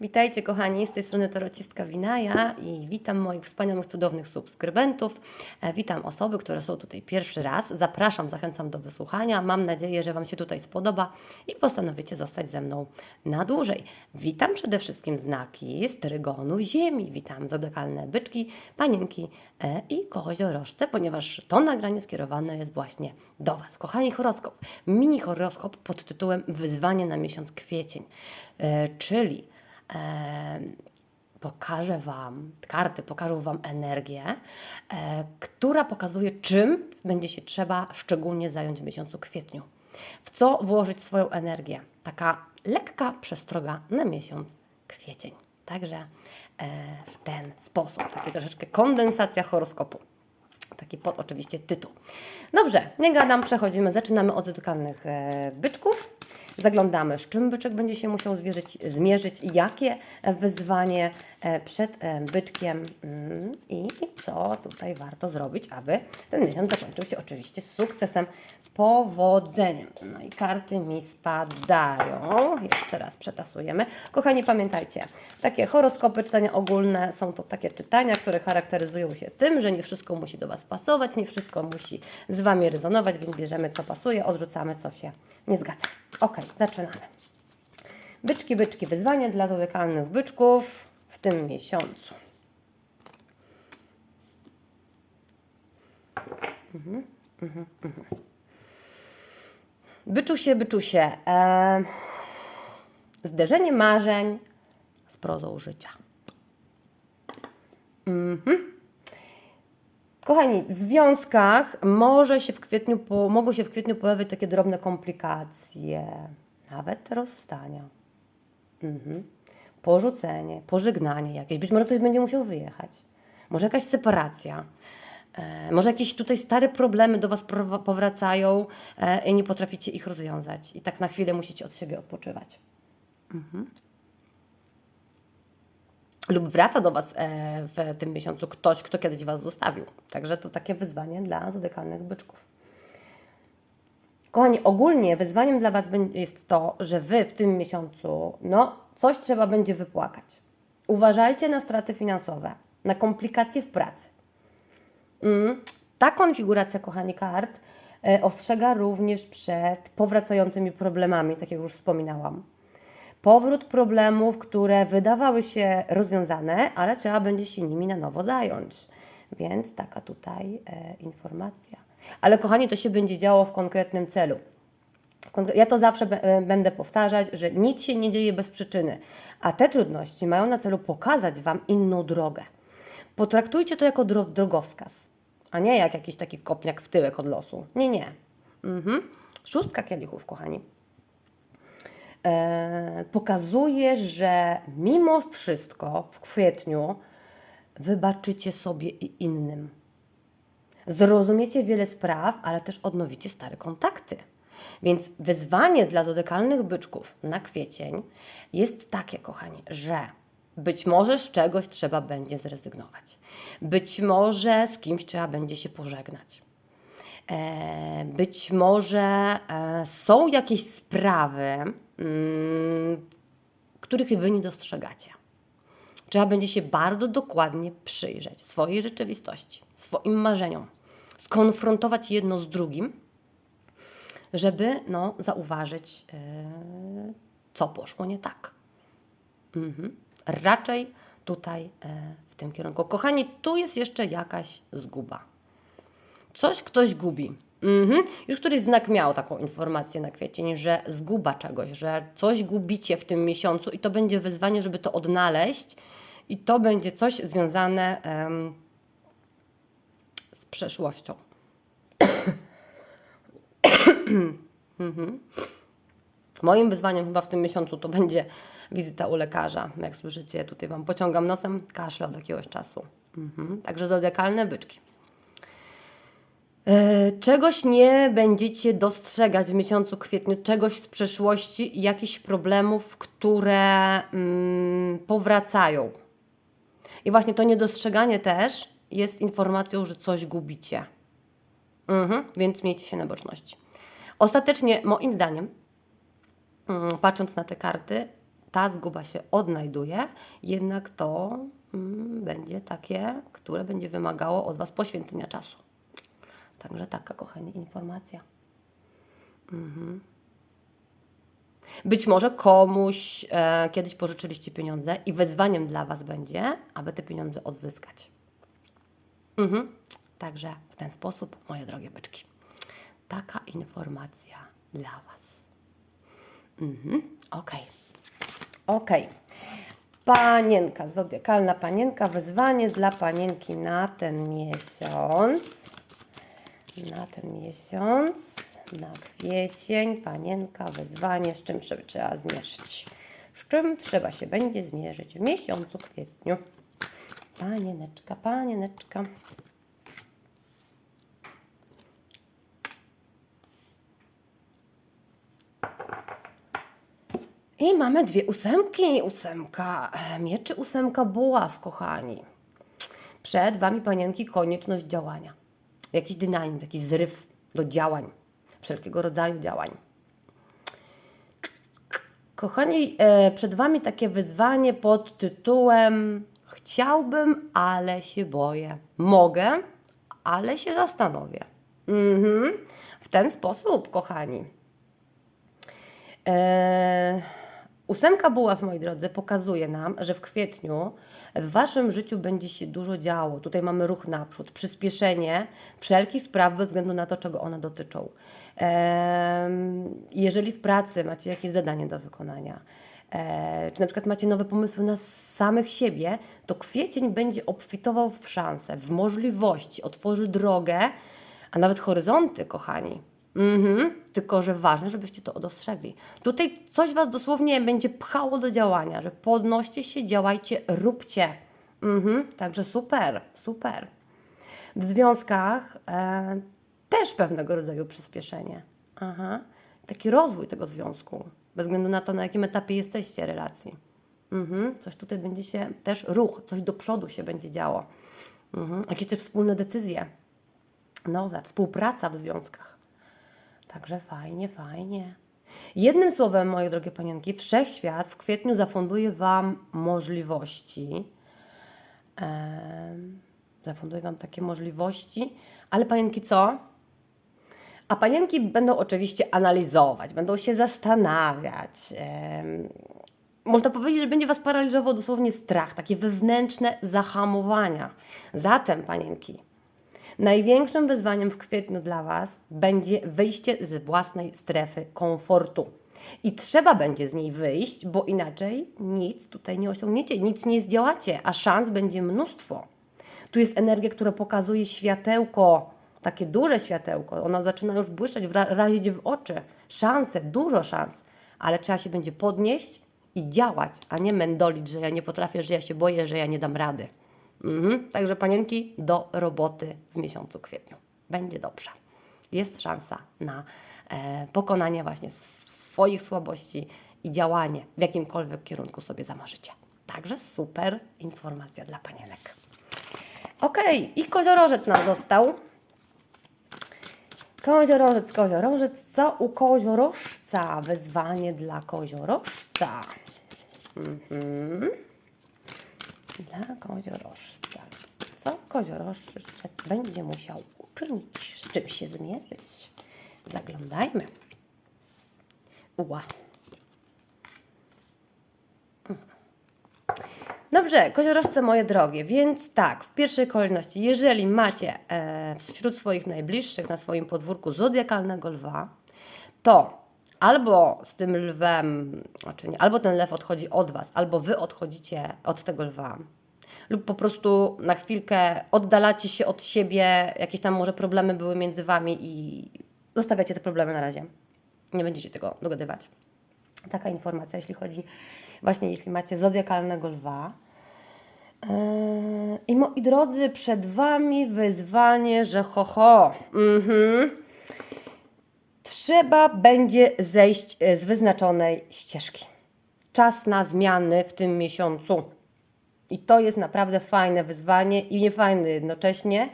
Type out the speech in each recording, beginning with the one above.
Witajcie kochani, z tej strony Torocistka Winaja i witam moich wspaniałych, cudownych subskrybentów. E, Witam osoby, które są tutaj pierwszy raz. Zapraszam, zachęcam do wysłuchania. Mam nadzieję, że Wam się tutaj spodoba i postanowicie zostać ze mną na dłużej. Witam przede wszystkim znaki z trygonu Ziemi. Witam zodekalne byczki, panienki e, i koziorożce, ponieważ to nagranie skierowane jest właśnie do Was. Kochani, horoskop. Mini horoskop pod tytułem Wyzwanie na miesiąc kwiecień, E, czyli e, pokażę Wam, karty pokażą Wam energię, e, która pokazuje, czym będzie się trzeba szczególnie zająć w miesiącu kwietniu. W co włożyć swoją energię. Taka lekka przestroga na miesiąc kwiecień. Także e, w ten sposób, taki troszeczkę kondensacja horoskopu. Taki pod oczywiście tytuł. Dobrze, nie gadam, przechodzimy. Zaczynamy od dotykalnych e, byczków. Zaglądamy, z czym byczek będzie się musiał zwierzyć, zmierzyć, jakie wyzwanie przed e, byczkiem mm, i co tutaj warto zrobić, aby ten miesiąc zakończył się oczywiście sukcesem, powodzeniem. No i karty mi spadają. Jeszcze raz przetasujemy. Kochani, pamiętajcie, takie horoskopy, czytania ogólne są to takie czytania, które charakteryzują się tym, że nie wszystko musi do Was pasować, nie wszystko musi z Wami rezonować, więc bierzemy co pasuje, odrzucamy co się nie zgadza. Ok, zaczynamy. Byczki, byczki, wyzwanie dla zodykalnych byczków w tym miesiącu. Mhm, mhm, mhm. Byczusie, byczusie. E, zderzenie marzeń z prozą życia. Mhm. Kochani, w związkach może się w kwietniu, mogą się w kwietniu pojawić takie drobne komplikacje, nawet rozstania. Mhm. Porzucenie, pożegnanie jakieś. Być może ktoś będzie musiał wyjechać. Może jakaś separacja. E, może jakieś tutaj stare problemy do Was powracają e, i nie potraficie ich rozwiązać. I tak na chwilę musicie od siebie odpoczywać. Mhm. Lub wraca do Was e, w tym miesiącu ktoś, kto kiedyś Was zostawił. Także to takie wyzwanie dla zodykalnych byczków. Kochani, ogólnie wyzwaniem dla Was jest to, że Wy w tym miesiącu, no, coś trzeba będzie wypłakać. Uważajcie na straty finansowe, na komplikacje w pracy. Mm. Ta konfiguracja, kochani, kart e, ostrzega również przed powracającymi problemami, tak jak już wspominałam. Powrót problemów, które wydawały się rozwiązane, ale trzeba będzie się nimi na nowo zająć. Więc taka tutaj e, informacja. Ale kochani, to się będzie działo w konkretnym celu. Ja to zawsze e, będę powtarzać, że nic się nie dzieje bez przyczyny, a te trudności mają na celu pokazać Wam inną drogę. Potraktujcie to jako dro- drogowskaz, a nie jak jakiś taki kopniak w tyłek od losu. Nie, nie. Mhm. Szóstka kielichów, kochani. E, pokazuje, że mimo wszystko w kwietniu wybaczycie sobie i innym. Zrozumiecie wiele spraw, ale też odnowicie stare kontakty. Więc wyzwanie dla zodykalnych byczków na kwiecień jest takie, kochani, że być może z czegoś trzeba będzie zrezygnować. Być może z kimś trzeba będzie się pożegnać. E, być może e, są jakieś sprawy, mm, których Wy nie dostrzegacie. Trzeba będzie się bardzo dokładnie przyjrzeć swojej rzeczywistości, swoim marzeniom, skonfrontować jedno z drugim, żeby no, zauważyć, e, co poszło nie tak. Mhm. Raczej tutaj e, w tym kierunku. Kochani, tu jest jeszcze jakaś zguba. Coś ktoś gubi. Mhm. Już któryś znak miał taką informację na kwiecień, że zguba czegoś, że coś gubicie w tym miesiącu i to będzie wyzwanie, żeby to odnaleźć i to będzie coś związane z przeszłością. mhm. Moim wyzwaniem chyba w tym miesiącu to będzie wizyta u lekarza. Jak słyszycie, tutaj Wam pociągam nosem, kaszle od jakiegoś czasu. Mhm. Także zodiakalne byczki. E, Czegoś nie będziecie dostrzegać w miesiącu kwietniu, czegoś z przeszłości, jakichś problemów, które mm, powracają. I właśnie to niedostrzeganie też jest informacją, że coś gubicie. Mhm, więc miejcie się na boczności. Ostatecznie, moim zdaniem, mm, patrząc na te karty, ta zguba się odnajduje, jednak to mm, będzie takie, które będzie wymagało od Was poświęcenia czasu. Także taka, kochani, informacja. Mhm. Być może komuś e, kiedyś pożyczyliście pieniądze i wyzwaniem dla Was będzie, aby te pieniądze odzyskać. Mhm. Także w ten sposób, moje drogie byczki, taka informacja dla Was. Mhm. Okej. Panienka, zodiakalna panienka, wyzwanie dla panienki na ten miesiąc. Na ten miesiąc, na kwiecień, panienka, wyzwanie, z czym trzeba zmierzyć. Z czym trzeba się będzie zmierzyć w miesiącu kwietniu. Panieneczka, panieneczka. I mamy dwie ósemki. Ósemka e, mieczy, ósemka buław, kochani. Przed Wami, panienki, konieczność działania. Jakiś dynamizm, jakiś zryw do działań. Wszelkiego rodzaju działań. Kochani, e, przed Wami takie wyzwanie pod tytułem Chciałbym, ale się boję. Mogę, ale się zastanowię. Mhm. W ten sposób, kochani. Eee, ósemka buław, moi drodzy, pokazuje nam, że w kwietniu w Waszym życiu będzie się dużo działo. Tutaj mamy ruch naprzód, przyspieszenie wszelkich spraw bez względu na to, czego one dotyczą. Jeżeli w pracy macie jakieś zadanie do wykonania, eee, czy na przykład macie nowe pomysły na samych siebie, to kwiecień będzie obfitował w szanse, w możliwości, otworzy drogę, a nawet horyzonty, kochani. Mhm, tylko, że ważne, żebyście to dostrzegli. Tutaj coś Was dosłownie będzie pchało do działania, że podnoście się, działajcie, róbcie. Mhm, także super, super. W związkach e, też pewnego rodzaju przyspieszenie. Aha. Taki rozwój tego związku, bez względu na to, na jakim etapie jesteście relacji. Mhm, coś tutaj będzie się też ruch, coś do przodu się będzie działo. Mhm, jakieś też wspólne decyzje, nowe, współpraca w związkach. Także fajnie, fajnie. Jednym słowem, moje drogie panienki, wszechświat w kwietniu zafunduje Wam możliwości. Zafunduje Wam takie możliwości, ale panienki co? A panienki będą oczywiście analizować, będą się zastanawiać. można powiedzieć, że będzie Was paraliżował dosłownie strach, takie wewnętrzne zahamowania. Zatem, panienki, Największym wyzwaniem w kwietniu dla Was będzie wyjście z własnej strefy komfortu. I trzeba będzie z niej wyjść, bo inaczej nic tutaj nie osiągniecie, nic nie zdziałacie, a szans będzie mnóstwo. Tu jest energia, która pokazuje światełko, takie duże światełko. Ono zaczyna już błyszczeć, razić w oczy. Szanse, dużo szans, ale trzeba się będzie podnieść i działać, a nie mędolić, że ja nie potrafię, że ja się boję, że ja nie dam rady. Mhm. Także panienki do roboty w miesiącu kwietniu. Będzie dobrze. Jest szansa na e, pokonanie właśnie swoich słabości i działanie w jakimkolwiek kierunku sobie zamarzycie. Także super informacja dla panienek. Okej, i koziorożec nam został. Koziorożec, koziorożec, co u koziorożca? Wyzwanie dla koziorożca. Mhm dla koziorożca. Co koziorożec będzie musiał uczynić? Z czym się zmierzyć? Zaglądajmy. Ła. Dobrze, koziorożce moje drogie, więc tak, w pierwszej kolejności, jeżeli macie e, wśród swoich najbliższych na swoim podwórku zodiakalnego lwa, to albo z tym lwem, znaczy nie, albo ten lew odchodzi od Was, albo Wy odchodzicie od tego lwa, lub po prostu na chwilkę oddalacie się od siebie, jakieś tam może problemy były między Wami i zostawiacie te problemy na razie. Nie będziecie tego dogadywać. Taka informacja, jeśli chodzi właśnie, jeśli macie zodiakalnego lwa. Yy, I moi drodzy, przed Wami wyzwanie, że ho, ho. Mhm. Trzeba będzie zejść e, z wyznaczonej ścieżki. Czas na zmiany w tym miesiącu. I to jest naprawdę fajne wyzwanie i niefajne jednocześnie,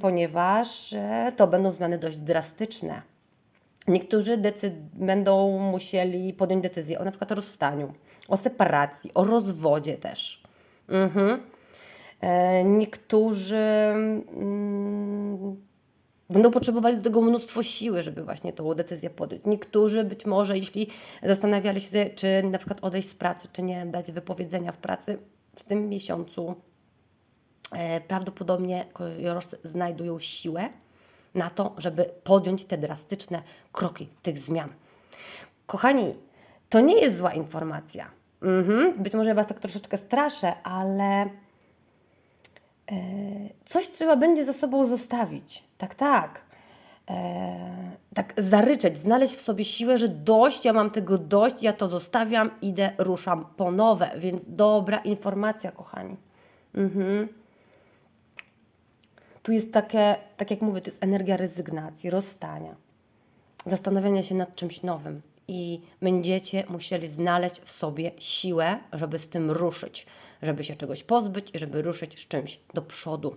ponieważ e, to będą zmiany dość drastyczne. Niektórzy będą musieli podjąć decyzję o na przykład rozstaniu, o separacji, o rozwodzie też. Mhm. E, niektórzy mm, będą potrzebowali do tego mnóstwo siły, żeby właśnie tą decyzję podjąć. Niektórzy być może, jeśli zastanawiali się, czy na przykład odejść z pracy, czy nie dać wypowiedzenia w pracy, w tym miesiącu e, prawdopodobnie koziorożcy znajdują siłę na to, żeby podjąć te drastyczne kroki tych zmian. Kochani, to nie jest zła informacja. Mhm, być może ja Was tak troszeczkę straszę, ale e, coś trzeba będzie za sobą zostawić. Tak, tak. E, tak zaryczeć, znaleźć w sobie siłę, że dość, ja mam tego dość, ja to zostawiam, idę, ruszam po nowe. Więc dobra informacja, kochani. Mhm. Tu jest takie, tak jak mówię, to jest energia rezygnacji, rozstania, zastanawiania się nad czymś nowym i będziecie musieli znaleźć w sobie siłę, żeby z tym ruszyć, żeby się czegoś pozbyć i żeby ruszyć z czymś do przodu.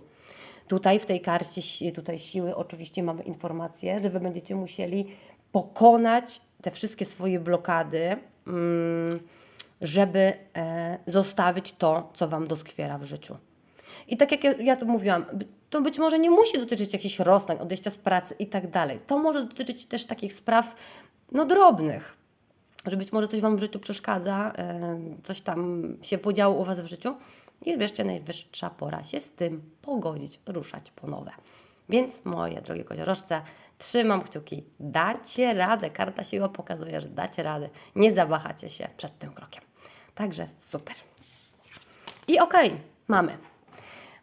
Tutaj w tej karcie tutaj siły oczywiście mamy informację, że Wy będziecie musieli pokonać te wszystkie swoje blokady, mm, żeby e, zostawić to, co Wam doskwiera w życiu. I tak jak ja, to mówiłam, to być może nie musi dotyczyć jakichś rozstań, odejścia z pracy i tak dalej. To może dotyczyć też takich spraw no, drobnych, że być może coś Wam w życiu przeszkadza, e, coś tam się podziało u Was w życiu i wreszcie najwyższa pora się z tym pogodzić, ruszać po nowe. Więc moje drogie koziorożce, trzymam kciuki, dacie radę, karta siła pokazuje, że dacie radę, nie zawahacie się przed tym krokiem. Także super. I okej, mamy.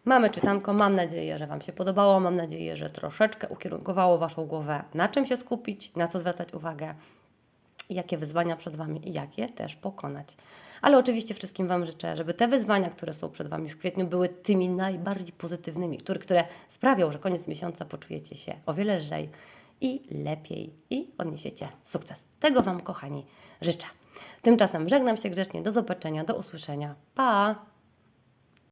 Mamy czytanko, mam nadzieję, że Wam się podobało, mam nadzieję, że troszeczkę ukierunkowało Waszą głowę, na czym się skupić, na co zwracać uwagę, jakie wyzwania przed Wami i jak je też pokonać. Ale oczywiście wszystkim Wam życzę, żeby te wyzwania, które są przed Wami w kwietniu, były tymi najbardziej pozytywnymi, które, które sprawią, że koniec miesiąca poczujecie się o wiele lżej i lepiej i odniesiecie sukces. Tego Wam, kochani, życzę. Tymczasem żegnam się grzecznie, do zobaczenia, do usłyszenia. Pa!